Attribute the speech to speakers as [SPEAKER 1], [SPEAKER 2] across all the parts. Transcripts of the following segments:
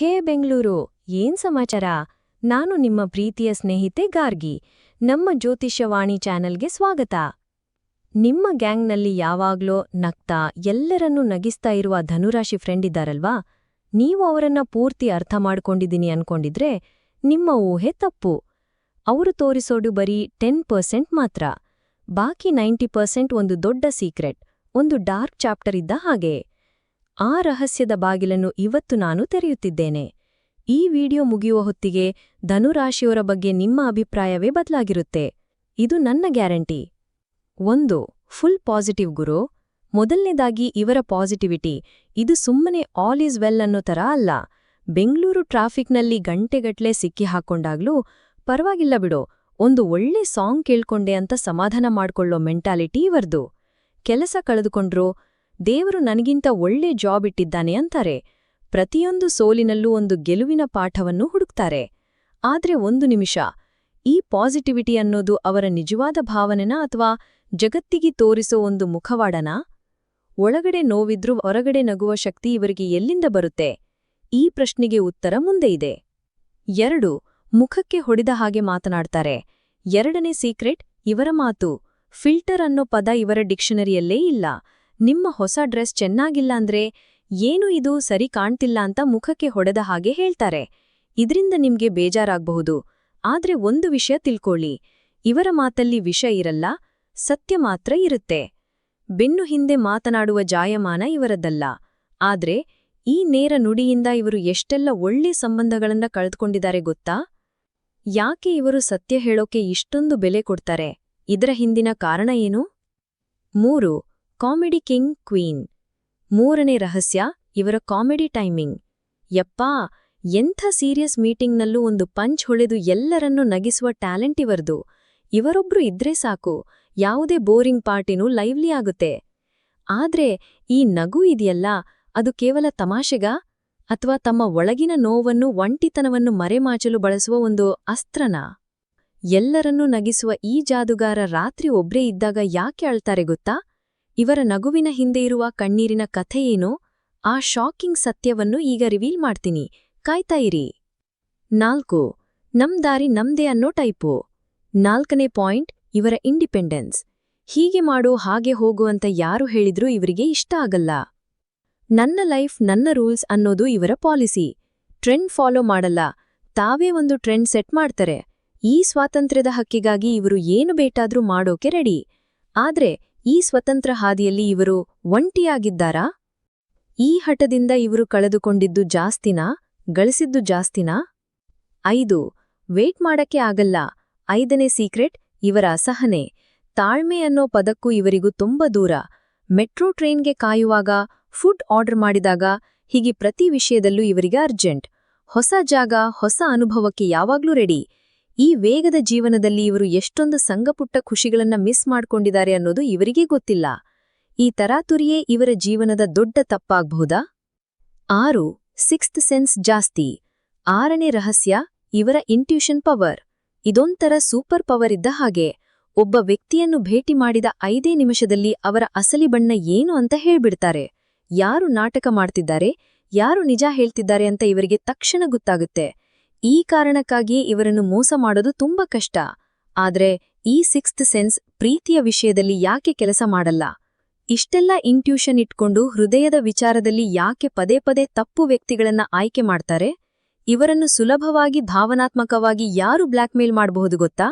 [SPEAKER 1] ಹೇ ಬೆಂಗಳೂರು, ಏನ್ ಸಮಾಚಾರ? ನಾನು ನಿಮ್ಮ ಪ್ರೀತಿಯ ಸ್ನೇಹಿತೆ ಗಾರ್ಗಿ. ನಮ್ಮ ಜ್ಯೋತಿಷ್ಯವಾಣಿ ಚಾನೆಲ್ಗೆ ಸ್ವಾಗತ. ನಿಮ್ಮ ಗ್ಯಾಂಗ್ನಲ್ಲಿ ಯಾವಾಗ್ಲೋ ನಗ್ತಾ ಎಲ್ಲರನ್ನೂ ನಗಿಸ್ತಾ ಇರುವ ಧನುರಾಶಿ ಫ್ರೆಂಡ್ ಇದ್ದಾರಲ್ವಾ? ನೀವು ಅವರನ್ನ ಪೂರ್ತಿ ಅರ್ಥ ಮಾಡ್ಕೊಂಡಿದ್ದೀನಿ ಅನ್ಕೊಂಡಿದ್ರೆ ನಿಮ್ಮ ಊಹೆ ತಪ್ಪು. ಅವರು ತೋರಿಸೋದು ಬರೀ ಟೆನ್ ಪರ್ಸೆಂಟ್ ಮಾತ್ರ. ಬಾಕಿ ನೈಂಟಿ ಪರ್ಸೆಂಟ್ ಒಂದು ದೊಡ್ಡ ಸೀಕ್ರೆಟ್, ಒಂದು ಡಾರ್ಕ್ ಚಾಪ್ಟರ್ ಇದ್ದ ಹಾಗೆ. ಆ ರಹಸ್ಯದ ಬಾಗಿಲನ್ನು ಇವತ್ತು ನಾನು ತೆರೆಯುತ್ತಿದ್ದೇನೆ. ಈ ವಿಡಿಯೋ ಮುಗಿಯುವ ಹೊತ್ತಿಗೆ ಧನುರಾಶಿಯವರ ಬಗ್ಗೆ ನಿಮ್ಮ ಅಭಿಪ್ರಾಯವೇ ಬದಲಾಗಿರುತ್ತೆ. ಇದು ನನ್ನ ಗ್ಯಾರಂಟಿ. ಒಂದು, ಫುಲ್ ಪಾಸಿಟಿವ್ ಗುರು. ಮೊದಲನೇದಾಗಿ ಇವರ ಪಾಸಿಟಿವಿಟಿ. ಇದು ಸುಮ್ಮನೆ ಆಲ್ ಈಸ್ ವೆಲ್ ಅನ್ನೋ ಥರ ಅಲ್ಲ. ಬೆಂಗಳೂರು ಟ್ರಾಫಿಕ್ನಲ್ಲಿ ಗಂಟೆಗಟ್ಲೆ ಸಿಕ್ಕಿ ಹಾಕೊಂಡಾಗ್ಲೂ ಪರವಾಗಿಲ್ಲ ಬಿಡೋ. ಒಂದು ಒಳ್ಳೆ ಸಾಂಗ್ ಕೇಳ್ಕೊಂಡೆ ಅಂತ ಸಮಾಧಾನ ಮಾಡ್ಕೊಳ್ಳೋ ಮೆಂಟಾಲಿಟಿ ಇವರ್ದು. ಕೆಲಸ ಕಳೆದುಕೊಂಡ್ರೋ ದೇವರು ನನಗಿಂತ ಒಳ್ಳೆ ಜಾಬ್ ಇಟ್ಟಿದ್ದಾನೆ ಅಂತಾರೆ. ಪ್ರತಿಯೊಂದು ಸೋಲಿನಲ್ಲೂ ಒಂದು ಗೆಲುವಿನ ಪಾಠವನ್ನು ಹುಡುಕ್ತಾರೆ. ಆದ್ರೆ ಒಂದು ನಿಮಿಷ, ಈ ಪಾಸಿಟಿವಿಟಿ ಅನ್ನೋದು ಅವರ ನಿಜವಾದ ಭಾವನೆನಾ ಅಥವಾ ಜಗತ್ತಿಗೆ ತೋರಿಸೋ ಒಂದು ಮುಖವಾಡನಾ? ಒಳಗಡೆ ನೋವಿದ್ರೂ ಹೊರಗಡೆ ನಗುವ ಶಕ್ತಿ ಇವರಿಗೆ ಎಲ್ಲಿಂದ ಬರುತ್ತೆ? ಈ ಪ್ರಶ್ನೆಗೆ ಉತ್ತರ ಮುಂದೆ ಇದೆ. ಎರಡು, ಮುಖಕ್ಕೆ ಹೊಡೆದ ಹಾಗೆ ಮಾತನಾಡ್ತಾರೆ. ಎರಡನೇ ಸೀಕ್ರೆಟ್, ಇವರ ಮಾತು. ಫಿಲ್ಟರ್ ಅನ್ನೋ ಪದ ಇವರ ಡಿಕ್ಷನರಿಯಲ್ಲೇ ಇಲ್ಲ. ನಿಮ್ಮ ಹೊಸ ಡ್ರೆಸ್ ಚೆನ್ನಾಗಿಲ್ಲ ಅಂದ್ರೆ ಏನು ಇದು ಸರಿ ಕಾಣ್ತಿಲ್ಲ ಅಂತ ಮುಖಕ್ಕೆ ಹೊಡೆದ ಹಾಗೆ ಹೇಳ್ತಾರೆ. ಇದ್ರಿಂದ ನಿಮ್ಗೆ ಬೇಜಾರಾಗಬಹುದು. ಆದ್ರೆ ಒಂದು ವಿಷಯ ತಿಳ್ಕೊಳ್ಳಿ. ಇವರ ಮಾತಲ್ಲಿ ವಿಷ ಇರಲ್ಲ, ಸತ್ಯ ಮಾತ್ರ ಇರುತ್ತೆ. ಬೆನ್ನು ಹಿಂದೆ ಮಾತನಾಡುವ ಜಾಯಮಾನ ಇವರದ್ದಲ್ಲ ಆದ್ರೆ ಈ ನೇರ ನುಡಿಯಿಂದ ಇವರು ಎಷ್ಟೆಲ್ಲ ಒಳ್ಳೆ ಸಂಬಂಧಗಳನ್ನ ಕಳೆದುಕೊಂಡಿದ್ದಾರೆ ಗೊತ್ತಾ? ಯಾಕೆ ಇವರು ಸತ್ಯ ಹೇಳೋಕೆ ಇಷ್ಟೊಂದು ಬೆಲೆ ಕೊಡ್ತಾರೆ? ಇದರ ಹಿಂದಿನ ಕಾರಣ ಏನು? ಮೂರು ಕಾಮಿಡಿ ಕಿಂಗ್ ಕ್ವೀನ್. ಮೂರನೇ ರಹಸ್ಯ, ಇವರ ಕಾಮಿಡಿ ಟೈಮಿಂಗ್. ಯಪ್ಪಾ, ಎಂಥ ಸೀರಿಯಸ್ ಮೀಟಿಂಗ್ನಲ್ಲೂ ಒಂದು ಪಂಚ್ ಹೊಳೆದು ಎಲ್ಲರನ್ನೂ ನಗಿಸುವ ಟ್ಯಾಲೆಂಟ್ ಇವರದು. ಇವರೊಬ್ರು ಇದ್ರೆ ಸಾಕು, ಯಾವುದೇ ಬೋರಿಂಗ್ ಪಾರ್ಟಿನೂ ಲೈವ್ಲಿ ಆಗುತ್ತೆ. ಆದ್ರೆ, ಈ ನಗು ಇದೆಯಲ್ಲ, ಅದು ಕೇವಲ ತಮಾಷೆಗ? ಅಥವಾ ತಮ್ಮ ಒಳಗಿನ ನೋವನ್ನು, ಒಂಟಿತನವನ್ನು ಮರೆಮಾಚಲು ಬಳಸುವ ಒಂದು ಅಸ್ತ್ರನ? ಎಲ್ಲರನ್ನೂ ನಗಿಸುವ ಈ ಜಾದುಗಾರ ರಾತ್ರಿ ಒಬ್ರೇ ಇದ್ದಾಗ ಯಾಕೆ ಅಳ್ತಾರೆ ಗೊತ್ತಾ? ಇವರ ನಗುವಿನ ಹಿಂದೆ ಇರುವ ಕಣ್ಣೀರಿನ ಕಥೆಯೇನೋ ಆ ಶಾಕಿಂಗ್ ಸತ್ಯವನ್ನು ಈಗ ರಿವೀಲ್ ಮಾಡ್ತೀನಿ. ಕಾಯ್ತಾ ಇರಿ. ನಾಲ್ಕು. ನಮ್ ದಾರಿ ನಮ್ದೇ ಅನ್ನೋ ಟೈಪು. ನಾಲ್ಕನೇ ಪಾಯಿಂಟ್, ಇವರ ಇಂಡಿಪೆಂಡೆನ್ಸ್. ಹೀಗೆ ಮಾಡೋ ಹಾಗೆ ಹೋಗು ಅಂತ ಯಾರು ಹೇಳಿದ್ರೂ ಇವರಿಗೆ ಇಷ್ಟ ಆಗಲ್ಲ. ನನ್ನ ಲೈಫ್, ನನ್ನ ರೂಲ್ಸ್ ಅನ್ನೋದು ಇವರ ಪಾಲಿಸಿ. ಟ್ರೆಂಡ್ ಫಾಲೋ ಮಾಡಲ್ಲ. ತಾವೇ ಒಂದು ಟ್ರೆಂಡ್ ಸೆಟ್ ಮಾಡ್ತಾರೆ. ಈ ಸ್ವಾತಂತ್ರ್ಯದ ಹಕ್ಕಿಗಾಗಿ ಇವರು ಏನು ಬೇಕಾದ್ರೂ ಮಾಡೋಕೆ ರೆಡಿ. ಆದ್ರೆ ಈ ಸ್ವತಂತ್ರ ಹಾದಿಯಲ್ಲಿ ಇವರು ಒಂಟಿಯಾಗಿದ್ದಾರಾ? ಈ ಹಠದಿಂದ ಇವರು ಕಳೆದುಕೊಂಡಿದ್ದು ಜಾಸ್ತಿನಾ? ಗಳಿಸಿದ್ದು ಜಾಸ್ತಿನಾ? ಐದು, ವೇಟ್ ಮಾಡಕ್ಕೆ ಆಗಲ್ಲ. ಐದನೇ ಸೀಕ್ರೆಟ್, ಇವರ ಅಸಹನೆ. ತಾಳ್ಮೆ ಅನ್ನೋ ಪದಕ್ಕೂ ಇವರಿಗೂ ತುಂಬ ದೂರ. ಮೆಟ್ರೋ ಟ್ರೈನ್ಗೆ ಕಾಯುವಾಗ, ಫುಡ್ ಆರ್ಡರ್ ಮಾಡಿದಾಗ, ಹೀಗೆ ಪ್ರತಿ ವಿಷಯದಲ್ಲೂ ಇವರಿಗೆ ಅರ್ಜೆಂಟ್. ಹೊಸ ಜಾಗ, ಹೊಸ ಅನುಭವಕ್ಕೆ ಯಾವಾಗ್ಲೂ ರೆಡಿ. ಈ ವೇಗದ ಜೀವನದಲ್ಲಿ ಇವರು ಎಷ್ಟೊಂದು ಸಂಗಪುಟ್ಟ ಖುಷಿಗಳನ್ನ ಮಿಸ್ ಮಾಡ್ಕೊಂಡಿದ್ದಾರೆ ಅನ್ನೋದು ಇವರಿಗೆ ಗೊತ್ತಿಲ್ಲ. ಈ ತರಾತುರಿಯೇ ಇವರ ಜೀವನದ ದೊಡ್ಡ ತಪ್ಪಾಗಬಹುದಾ? ಆರು, ಸಿಕ್ಸ್ತ್ ಸೆನ್ಸ್ ಜಾಸ್ತಿ. ಆರನೇ ರಹಸ್ಯ, ಇವರ ಇಂಟ್ಯೂಷನ್ ಪವರ್. ಇದೊಂಥರ ಸೂಪರ್ ಪವರ್ ಇದ್ದ ಹಾಗೆ. ಒಬ್ಬ ವ್ಯಕ್ತಿಯನ್ನು ಭೇಟಿ ಮಾಡಿದ ಐದೇ ನಿಮಿಷದಲ್ಲಿ ಅವರ ಅಸಲಿ ಬಣ್ಣ ಏನು ಅಂತ ಹೇಳ್ಬಿಡ್ತಾರೆ. ಯಾರು ನಾಟಕ ಮಾಡ್ತಿದ್ದಾರೆ, ಯಾರು ನಿಜ ಹೇಳ್ತಿದ್ದಾರೆ ಅಂತ ಇವರಿಗೆ ತಕ್ಷಣ ಗೊತ್ತಾಗುತ್ತೆ. ಈ ಕಾರಣಕ್ಕಾಗಿಯೇ ಇವರನ್ನು ಮೋಸ ಮಾಡೋದು ತುಂಬಾ ಕಷ್ಟ. ಆದ್ರೆ ಈ ಸಿಕ್ಸ್ತ್ ಸೆನ್ಸ್ ಪ್ರೀತಿಯ ವಿಷಯದಲ್ಲಿ ಯಾಕೆ ಕೆಲಸ ಮಾಡಲ್ಲ? ಇಷ್ಟೆಲ್ಲ ಇಂಟ್ಯೂಷನ್ ಇಟ್ಕೊಂಡು ಹೃದಯದ ವಿಚಾರದಲ್ಲಿ ಯಾಕೆ ಪದೇ ಪದೇ ತಪ್ಪು ವ್ಯಕ್ತಿಗಳನ್ನ ಆಯ್ಕೆ ಮಾಡ್ತಾರೆ? ಇವರನ್ನು ಸುಲಭವಾಗಿ ಭಾವನಾತ್ಮಕವಾಗಿ ಯಾರು ಬ್ಲ್ಯಾಕ್ಮೇಲ್ ಮಾಡಬಹುದು ಗೊತ್ತಾ?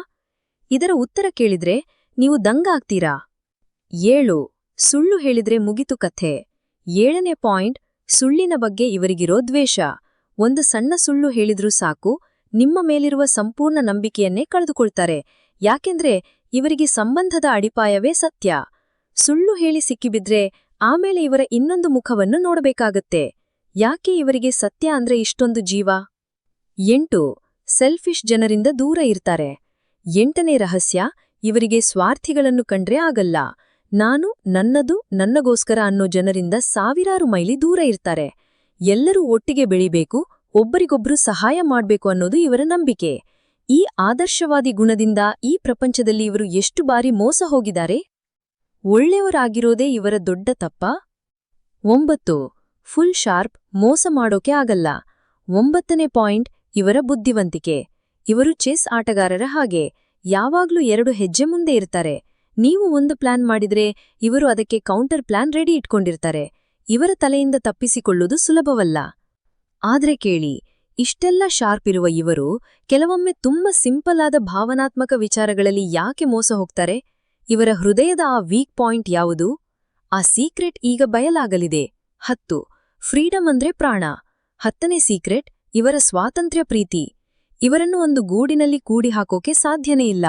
[SPEAKER 1] ಇದರ ಉತ್ತರ ಕೇಳಿದ್ರೆ ನೀವು ದಂಗಾಗ್ತೀರಾ ಏಳು, ಸುಳ್ಳು ಹೇಳಿದ್ರೆ ಮುಗಿತು ಕಥೆ. ಏಳನೇ ಪಾಯಿಂಟ್, ಸುಳ್ಳಿನ ಬಗ್ಗೆ ಇವರಿಗಿರೋ ದ್ವೇಷ. ಒಂದು ಸಣ್ಣ ಸುಳ್ಳು ಹೇಳಿದ್ರೂ ಸಾಕು, ನಿಮ್ಮ ಮೇಲಿರುವ ಸಂಪೂರ್ಣ ನಂಬಿಕೆಯನ್ನೇ ಕಳೆದುಕೊಳ್ತಾರೆ. ಯಾಕೆಂದ್ರೆ, ಇವರಿಗೆ ಸಂಬಂಧದ ಅಡಿಪಾಯವೇ ಸತ್ಯ. ಸುಳ್ಳು ಹೇಳಿ ಸಿಕ್ಕಿಬಿದ್ರೆ ಆಮೇಲೆ ಇವರ ಇನ್ನೊಂದು ಮುಖವನ್ನು ನೋಡಬೇಕಾಗತ್ತೆ. ಯಾಕೆ ಇವರಿಗೆ ಸತ್ಯ ಅಂದ್ರೆ ಇಷ್ಟೊಂದು ಜೀವ? ಎಂಟು, ಸೆಲ್ಫಿಶ್ ಜನರಿಂದ ದೂರ ಇರ್ತಾರೆ. ಎಂಟನೇ ರಹಸ್ಯ, ಇವರಿಗೆ ಸ್ವಾರ್ಥಿಗಳನ್ನು ಕಂಡ್ರೆ ಆಗಲ್ಲ. ನಾನು ನನ್ನದು ನನ್ನಗೋಸ್ಕರ ಅನ್ನೋ ಜನರಿಂದ ಸಾವಿರಾರು ಮೈಲಿ ದೂರ ಇರ್ತಾರೆ. ಎಲ್ಲರೂ ಒಟ್ಟಿಗೆ ಬೆಳಿಬೇಕು, ಒಬ್ಬರಿಗೊಬ್ರು ಸಹಾಯ ಮಾಡಬೇಕು ಅನ್ನೋದು ಇವರ ನಂಬಿಕೆ. ಈ ಆದರ್ಶವಾದಿ ಗುಣದಿಂದ ಈ ಪ್ರಪಂಚದಲ್ಲಿ ಇವರು ಎಷ್ಟು ಬಾರಿ ಮೋಸ ಹೋಗಿದ್ದಾರೆ? ಒಳ್ಳೆಯವರಾಗಿರೋದೇ ಇವರ ದೊಡ್ಡ ತಪ್ಪ? ಒಂಬತ್ತು, ಫುಲ್ ಶಾರ್ಪ್ ಮೋಸ ಮಾಡೋಕೆ ಆಗಲ್ಲ. ಒಂಬತ್ತನೇ ಪಾಯಿಂಟ್, ಇವರ ಬುದ್ಧಿವಂತಿಕೆ. ಇವರು ಚೆಸ್ ಆಟಗಾರರ ಹಾಗೆ. ಯಾವಾಗ್ಲೂ ಎರಡು ಹೆಜ್ಜೆ ಮುಂದೆ ಇರ್ತಾರೆ. ನೀವು ಒಂದು ಪ್ಲಾನ್ ಮಾಡಿದ್ರೆ ಇವರು ಅದಕ್ಕೆ ಕೌಂಟರ್ ಪ್ಲಾನ್ ರೆಡಿ ಇಟ್ಕೊಂಡಿರ್ತಾರೆ. ಇವರ ತಲೆಯಿಂದ ತಪ್ಪಿಸಿಕೊಳ್ಳುವುದು ಸುಲಭವಲ್ಲ. ಆದ್ರೆ ಕೇಳಿ, ಇಷ್ಟೆಲ್ಲ ಶಾರ್ಪ್ ಇರುವ ಇವರು ಕೆಲವೊಮ್ಮೆ ತುಂಬ ಸಿಂಪಲ್ ಆದ ಭಾವನಾತ್ಮಕ ವಿಚಾರಗಳಲ್ಲಿ ಯಾಕೆ ಮೋಸ ಹೋಗ್ತಾರೆ? ಇವರ ಹೃದಯದ ಆ ವೀಕ್ ಪಾಯಿಂಟ್ ಯಾವುದು? ಆ ಸೀಕ್ರೆಟ್ ಈಗ ಬಯಲಾಗಲಿದೆ. ಹತ್ತು ಫ್ರೀಡಮ್ ಅಂದ್ರೆ ಪ್ರಾಣ. ಹತ್ತನೇ ಸೀಕ್ರೆಟ್, ಇವರ ಸ್ವಾತಂತ್ರ್ಯ ಪ್ರೀತಿ. ಇವರನ್ನು ಒಂದು ಗೂಡಿನಲ್ಲಿ ಕೂಡಿ ಹಾಕೋಕೆ ಸಾಧ್ಯನೇ ಇಲ್ಲ.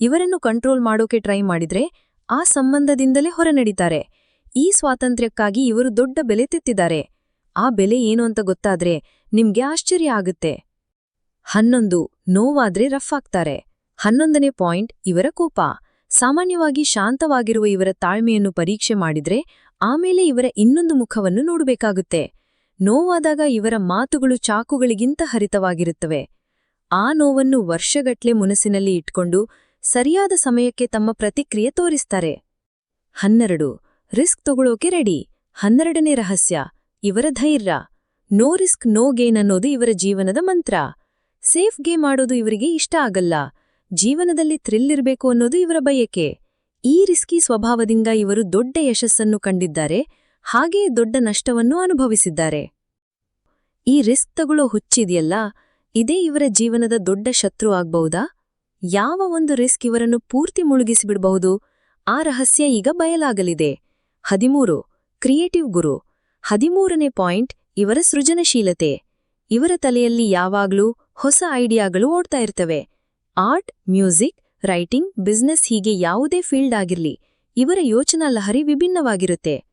[SPEAKER 1] ಇವರನ್ನು ಕಂಟ್ರೋಲ್ ಮಾಡೋಕೆ ಟ್ರೈ ಮಾಡಿದ್ರೆ ಆ ಸಂಬಂಧದಿಂದಲೇ ಹೊರನಡೀತಾರೆ. ಈ ಸ್ವಾತಂತ್ರ್ಯಕ್ಕಾಗಿ ಇವರು ದೊಡ್ಡ ಬೆಲೆ ತೆತ್ತಿದ್ದಾರೆ. ಆ ಬೆಲೆ ಏನು ಅಂತ ಗೊತ್ತಾದ್ರೆ ನಿಮ್ಗೆ ಆಶ್ಚರ್ಯ ಆಗುತ್ತೆ. ಹನ್ನೊಂದು, ನೋವಾದ್ರೆ ರಫ್ ಆಗ್ತಾರೆ. ಹನ್ನೊಂದನೇ ಪಾಯಿಂಟ್, ಇವರ ಕೋಪ. ಸಾಮಾನ್ಯವಾಗಿ ಶಾಂತವಾಗಿರುವ ಇವರ ತಾಳ್ಮೆಯನ್ನು ಪರೀಕ್ಷೆ ಮಾಡಿದ್ರೆ ಆಮೇಲೆ ಇವರ ಇನ್ನೊಂದು ಮುಖವನ್ನು ನೋಡಬೇಕಾಗುತ್ತೆ. ನೋವಾದಾಗ ಇವರ ಮಾತುಗಳು ಚಾಕುಗಳಿಗಿಂತ ಹರಿತವಾಗಿರುತ್ತವೆ. ಆ ನೋವನ್ನು ವರ್ಷಗಟ್ಲೆ ಮುನಸಿನಲ್ಲಿ ಇಟ್ಕೊಂಡು ಸರಿಯಾದ ಸಮಯಕ್ಕೆ ತಮ್ಮ ಪ್ರತಿಕ್ರಿಯೆ ತೋರಿಸ್ತಾರೆ. ಹನ್ನೆರಡು ರಿಸ್ಕ್ ತಗೊಳ್ಳೋಕೆ ರೆಡಿ. ಹನ್ನೆರಡನೇ ರಹಸ್ಯ, ಇವರ ಧೈರ್ಯ. ನೋ ರಿಸ್ಕ್, ನೋ ಗೇನ್ ಅನ್ನೋದು ಇವರ ಜೀವನದ ಮಂತ್ರ. ಸೇಫ್ ಗೇಮ್ ಮಾಡೋದು ಇವರಿಗೆ ಇಷ್ಟ ಆಗಲ್ಲ. ಜೀವನದಲ್ಲಿ ಥ್ರಿಲ್ ಇರಬೇಕು ಅನ್ನೋದು ಇವರ ಬಯಕೆ. ಈ ರಿಸ್ಕಿ ಸ್ವಭಾವದಿಂದ ಇವರು ದೊಡ್ಡ ಯಶಸ್ಸನ್ನು ಕಂಡಿದ್ದಾರೆ, ಹಾಗೆಯೇ ದೊಡ್ಡ ನಷ್ಟವನ್ನು ಅನುಭವಿಸಿದ್ದಾರೆ. ಈ ರಿಸ್ಕ್ ತಗೊಳ್ಳೋ ಹುಚ್ಚಿದೆಯಲ್ಲ, ಇದೇ ಇವರ ಜೀವನದ ದೊಡ್ಡ ಶತ್ರು ಆಗ್ಬಹುದಾ? ಯಾವ ಒಂದು ರಿಸ್ಕ್ ಇವರನ್ನು ಪೂರ್ತಿ ಮುಳುಗಿಸಿಬಿಡಬಹುದು? ಆ ರಹಸ್ಯ ಈಗ ಬಯಲಾಗಲಿದೆ. ಹದಿಮೂರು, ಕ್ರಿಯೇಟಿವ್ ಗುರು. ಹದಿಮೂರನೇ ಪಾಯಿಂಟ್, ಇವರ ಸೃಜನಶೀಲತೆ. ಇವರ ತಲೆಯಲ್ಲಿ ಯಾವಾಗ್ಲೂ ಹೊಸ ಐಡಿಯಾಗಳು ಓಡ್ತಾ ಇರ್ತವೆ. ಆರ್ಟ್, ಮ್ಯೂಸಿಕ್, ರೈಟಿಂಗ್, ಬಿಸ್ನೆಸ್ ಹೀಗೆ ಯಾವುದೇ ಫೀಲ್ಡ್ ಆಗಿರ್ಲಿ, ಇವರ ಯೋಚನಾ ಲಹರಿ ವಿಭಿನ್ನವಾಗಿರುತ್ತೆ.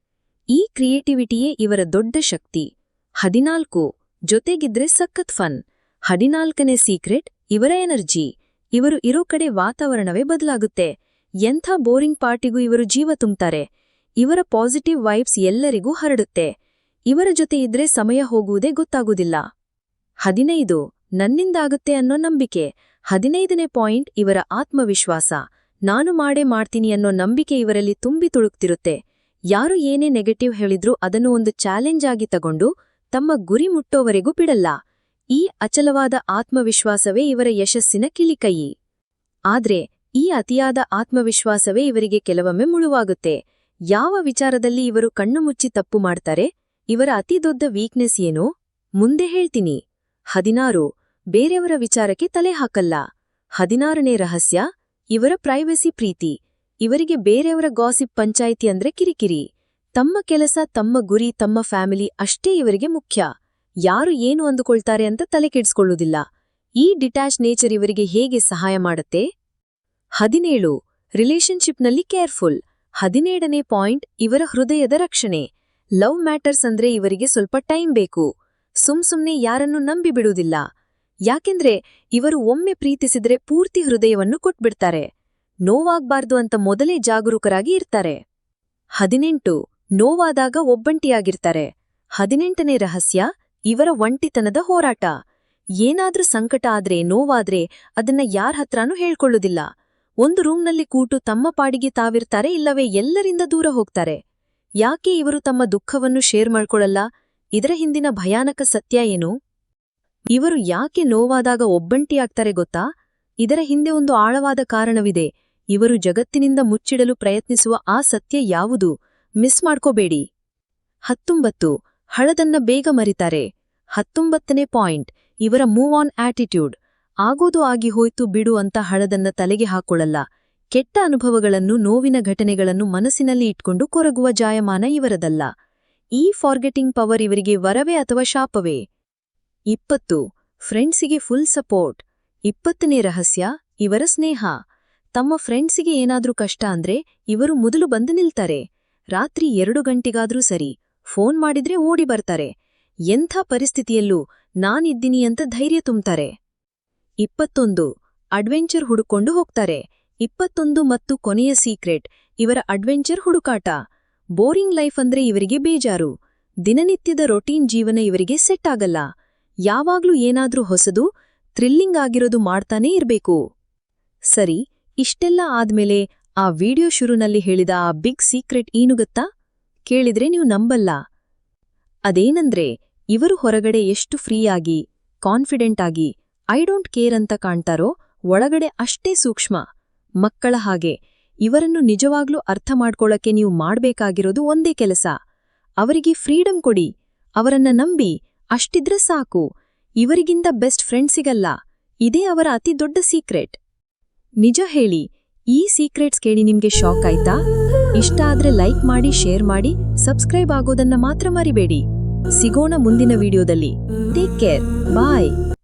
[SPEAKER 1] ಈ ಕ್ರಿಯೇಟಿವಿಟಿಯೇ ಇವರ ದೊಡ್ಡ ಶಕ್ತಿ. ಹದಿನಾಲ್ಕು, ಜೊತೆಗಿದ್ರೆ ಸಖತ್ ಫನ್. ಹದಿನಾಲ್ಕನೇ ಸೀಕ್ರೆಟ್, ಇವರ ಎನರ್ಜಿ. ಇವರು ಇರೋ ಕಡೆ ವಾತಾವರಣವೇ ಬದಲಾಗುತ್ತೆ. ಎಂಥ ಬೋರಿಂಗ್ ಪಾರ್ಟಿಗೂ ಇವರು ಜೀವ ತುಂಬ್ತಾರೆ. ಇವರ ಪಾಸಿಟಿವ್ ವೈಬ್ಸ್ ಎಲ್ಲರಿಗೂ ಹರಡುತ್ತೆ. ಇವರ ಜೊತೆ ಇದ್ರೆ ಸಮಯ ಹೋಗುವುದೇ ಗೊತ್ತಾಗುವುದಿಲ್ಲ. ಹದಿನೈದು. ನನ್ನಿಂದಾಗುತ್ತೆ ಅನ್ನೋ ನಂಬಿಕೆ. ಹದಿನೈದನೇ ಪಾಯಿಂಟ್, ಇವರ ಆತ್ಮವಿಶ್ವಾಸ. ನಾನು ಮಾಡೇ ಮಾಡ್ತೀನಿ ಅನ್ನೋ ನಂಬಿಕೆ ಇವರಲ್ಲಿ ತುಂಬಿ ತುಳುಕ್ತಿರುತ್ತೆ. ಯಾರು ಏನೇ ನೆಗೆಟಿವ್ ಹೇಳಿದ್ರೂ ಅದನ್ನು ಒಂದು ಚಾಲೆಂಜ್ ಆಗಿ ತಗೊಂಡು ತಮ್ಮ ಗುರಿ ಮುಟ್ಟೋವರೆಗೂ ಬಿಡಲ್ಲ. ಈ ಅಚಲವಾದ ಆತ್ಮವಿಶ್ವಾಸವೇ ಇವರ ಯಶಸ್ಸಿನ ಕಿಲಿಕೈಯಿ ಆದ್ರೆ, ಈ ಅತಿಯಾದ ಆತ್ಮವಿಶ್ವಾಸವೇ ಇವರಿಗೆ ಕೆಲವೊಮ್ಮೆ ಮುಳುವಾಗುತ್ತೆ. ಯಾವ ವಿಚಾರದಲ್ಲಿ ಇವರು ಕಣ್ಣು ಮುಚ್ಚಿ ತಪ್ಪು ಮಾಡ್ತಾರೆ? ಇವರ ಅತಿ ದೊಡ್ಡ ವೀಕ್ನೆಸ್ ಏನೋ? ಮುಂದೆ ಹೇಳ್ತೀನಿ. ಹದಿನಾರು. ಬೇರೆಯವರ ವಿಚಾರಕ್ಕೆ ತಲೆ ಹಾಕಲ್ಲ. ಹದಿನಾರನೇ ರಹಸ್ಯ. ಇವರ ಪ್ರೈವಸಿ ಪ್ರೀತಿ. ಇವರಿಗೆ ಬೇರೆಯವರ ಗಾಸಿಪ್ ಪಂಚಾಯಿತಿ ಅಂದ್ರೆ ಕಿರಿಕಿರಿ. ತಮ್ಮ ಕೆಲಸ, ತಮ್ಮ ಗುರಿ, ತಮ್ಮ ಫ್ಯಾಮಿಲಿ ಅಷ್ಟೇ ಇವರಿಗೆ ಮುಖ್ಯ. ಯಾರು ಏನು ಅಂದುಕೊಳ್ತಾರೆ ಅಂತ ತಲೆ ಕೆಡಿಸ್ಕೊಳ್ಳುವುದಿಲ್ಲ. ಈ ಡಿಟ್ಯಾಚ್ ನೇಚರ್ ಇವರಿಗೆ ಹೇಗೆ ಸಹಾಯ ಮಾಡುತ್ತೆ? ಹದಿನೇಳು. ರಿಲೇಶನ್ಶಿಪ್ನಲ್ಲಿ ಕೇರ್ಫುಲ್ ಹದಿನೇಳನೇ ಪಾಯಿಂಟ್, ಇವರ ಹೃದಯದ ರಕ್ಷಣೆ. ಲವ್ ಮ್ಯಾಟರ್ಸ್ ಅಂದ್ರೆ ಇವರಿಗೆ ಸ್ವಲ್ಪ ಟೈಮ್ ಬೇಕು. ಸುಮ್ ಸುಮ್ನೆ ನಂಬಿ ಬಿಡುವುದಿಲ್ಲ. ಯಾಕೆಂದ್ರೆ ಇವರು ಒಮ್ಮೆ ಪ್ರೀತಿಸಿದ್ರೆ ಪೂರ್ತಿ ಹೃದಯವನ್ನು ಕೊಟ್ಬಿಡ್ತಾರೆ. ನೋವಾಗ್ಬಾರ್ದು ಅಂತ ಮೊದಲೇ ಜಾಗರೂಕರಾಗಿ ಇರ್ತಾರೆ. ಹದಿನೆಂಟು, ನೋವಾದಾಗ ಒಬ್ಬಂಟಿಯಾಗಿರ್ತಾರೆ. ಹದಿನೆಂಟನೇ ರಹಸ್ಯ, ಇವರ ಒಂಟಿತನದ ಹೋರಾಟ. ಏನಾದ್ರೂ ಸಂಕಟ ಆದ್ರೆ, ನೋವಾದ್ರೆ ಅದನ್ನ ಯಾರ್ ಹತ್ರಾನೂ ಹೇಳ್ಕೊಳ್ಳುದಿಲ್ಲ. ಒಂದು ರೂಮ್ನಲ್ಲಿ ಕೂಟು ತಮ್ಮ ಪಾಡಿಗೆ ತಾವಿರ್ತಾರೆ ಇಲ್ಲವೇ ಎಲ್ಲರಿಂದ ದೂರ ಹೋಗ್ತಾರೆ. ಯಾಕೆ ಇವರು ತಮ್ಮ ದುಃಖವನ್ನು ಶೇರ್ ಮಾಡ್ಕೊಳ್ಳಲ್ಲ? ಇದರ ಹಿಂದಿನ ಭಯಾನಕ ಸತ್ಯ ಏನು? ಇವರು ಯಾಕೆ ನೋವಾದಾಗ ಒಬ್ಬಂಟಿಯಾಗ್ತಾರೆ ಗೊತ್ತಾ? ಇದರ ಹಿಂದೆ ಒಂದು ಆಳವಾದ ಕಾರಣವಿದೆ. ಇವರು ಜಗತ್ತಿನಿಂದ ಮುಚ್ಚಿಡಲು ಪ್ರಯತ್ನಿಸುವ ಆ ಸತ್ಯ ಯಾವುದು? ಮಿಸ್ ಮಾಡ್ಕೋಬೇಡಿ. ಹತ್ತೊಂಬತ್ತು. ಹಳದನ್ನ ಬೇಗ ಮರಿತಾರೆ. ಹತ್ತೊಂಬತ್ತನೇ ಪಾಯಿಂಟ್. ಇವರ ಮೂವ್ ಆನ್ ಆಟಿಟ್ಯೂಡ್. ಆಗೋದು ಆಗಿ ಹೋಯ್ತು ಬಿಡು ಅಂತ ಹಳದನ್ನ ತಲೆಗೆ ಹಾಕೊಳ್ಳಲ್ಲ. ಕೆಟ್ಟ ಅನುಭವಗಳನ್ನು, ನೋವಿನ ಘಟನೆಗಳನ್ನು ಮನಸ್ಸಿನಲ್ಲಿ ಇಟ್ಕೊಂಡು ಕೊರಗುವ ಜಾಯಮಾನ ಇವರದಲ್ಲ. ಈ ಫಾರ್ಗೆಟಿಂಗ್ ಪವರ್ ಇವರಿಗೆ ವರವೇ ಅಥವಾ ಶಾಪವೇ? ಇಪ್ಪತ್ತು. ಫ್ರೆಂಡ್ಸಿಗೆ ಫುಲ್ ಸಪೋರ್ಟ್ ಇಪ್ಪತ್ತನೇ ರಹಸ್ಯ, ಇವರ ಸ್ನೇಹ. ತಮ್ಮ ಫ್ರೆಂಡ್ಸಿಗೆ ಏನಾದ್ರೂ ಕಷ್ಟ ಅಂದ್ರೆ ಇವರು ಮೊದಲು ಬಂದು ನಿಲ್ತಾರೆ. ರಾತ್ರಿ ಎರಡು ಗಂಟೆಗಾದ್ರೂ ಸರಿ, ಫೋನ್ ಮಾಡಿದ್ರೆ ಓಡಿ ಬರ್ತಾರೆ. ಎಂಥ ಪರಿಸ್ಥಿತಿಯಲ್ಲೂ ನಾನಿದ್ದೀನಿ ಅಂತ ಧೈರ್ಯ ತುಂಬ್ತಾರೆ. ಇಪ್ಪತ್ತೊಂದು. ಅಡ್ವೆಂಚರ್ ಹುಡುಕೊಂಡು ಹೋಗ್ತಾರೆ. ಇಪ್ಪತ್ತೊಂದು ಮತ್ತು ಕೊನೆಯ ಸೀಕ್ರೆಟ್, ಇವರ ಅಡ್ವೆಂಚರ್ ಹುಡುಕಾಟ. ಬೋರಿಂಗ್ ಲೈಫ್ ಅಂದ್ರೆ ಇವರಿಗೆ ಬೇಜಾರು. ದಿನನಿತ್ಯದ ರೊಟೀನ್ ಜೀವನ ಇವರಿಗೆ ಸೆಟ್ ಆಗಲ್ಲ. ಯಾವಾಗ್ಲೂ ಏನಾದ್ರೂ ಹೊಸದು, ಥ್ರಿಲ್ಲಿಂಗ್ ಆಗಿರೋದು ಮಾಡ್ತಾನೇ ಇರಬೇಕು. ಸರಿ, ಇಷ್ಟೆಲ್ಲ ಆದ್ಮೇಲೆ ಆ ವಿಡಿಯೋ ಶುರುನಲ್ಲಿ ಹೇಳಿದ ಆ ಬಿಗ್ ಸೀಕ್ರೆಟ್ ಏನು ಗೊತ್ತಾ? ಕೇಳಿದ್ರೆ ನೀವು ನಂಬಲ್ಲ. ಅದೇನಂದ್ರೆ, ಇವರು ಹೊರಗಡೆ ಎಷ್ಟು ಫ್ರೀಯಾಗಿ, ಕಾನ್ಫಿಡೆಂಟ್ ಆಗಿ ಐ ಡೋಂಟ್ ಕೇರ್ ಅಂತ ಕಾಣ್ತಾರೋ ಒಳಗಡೆ ಅಷ್ಟೇ ಸೂಕ್ಷ್ಮ. ಮಕ್ಕಳ ಹಾಗೆ. ಇವರನ್ನು ನಿಜವಾಗ್ಲೂ ಅರ್ಥ ಮಾಡ್ಕೊಳ್ಳಕ್ಕೆ ನೀವು ಮಾಡ್ಬೇಕಾಗಿರೋದು ಒಂದೇ ಕೆಲಸ. ಅವರಿಗೆ ಫ್ರೀಡಂ ಕೊಡಿ. ಅವರನ್ನ ನಂಬಿ. ಅಷ್ಟಿದ್ರೆ ಸಾಕು. ಇವರಿಗಿಂತ ಬೆಸ್ಟ್ ಫ್ರೆಂಡ್ ಸಿಗಲ್ಲ. ಇದೇ ಅವರ ಅತಿ ದೊಡ್ಡ ಸೀಕ್ರೆಟ್ ನಿಜ ಹೇಳಿ, ಈ ಸೀಕ್ರೆಟ್ಸ್ ಕೇಳಿ ನಿಮ್ಗೆ ಶಾಕ್ ಆಯ್ತಾ? ಇಷ್ಟ ಆದ್ರೆ ಲೈಕ್ ಮಾಡಿ ಶೇರ್ ಮಾಡಿ ಸಬ್ಸ್ಕ್ರೈಬ್ ಆಗೋದನ್ನ ಮಾತ್ರ ಮರಿಬೇಡಿ. ಸಿಗೋಣ ಮುಂದಿನ ವಿಡಿಯೋದಲ್ಲಿ ಟೇಕ್ ಕೇರ್ ಬಾಯ್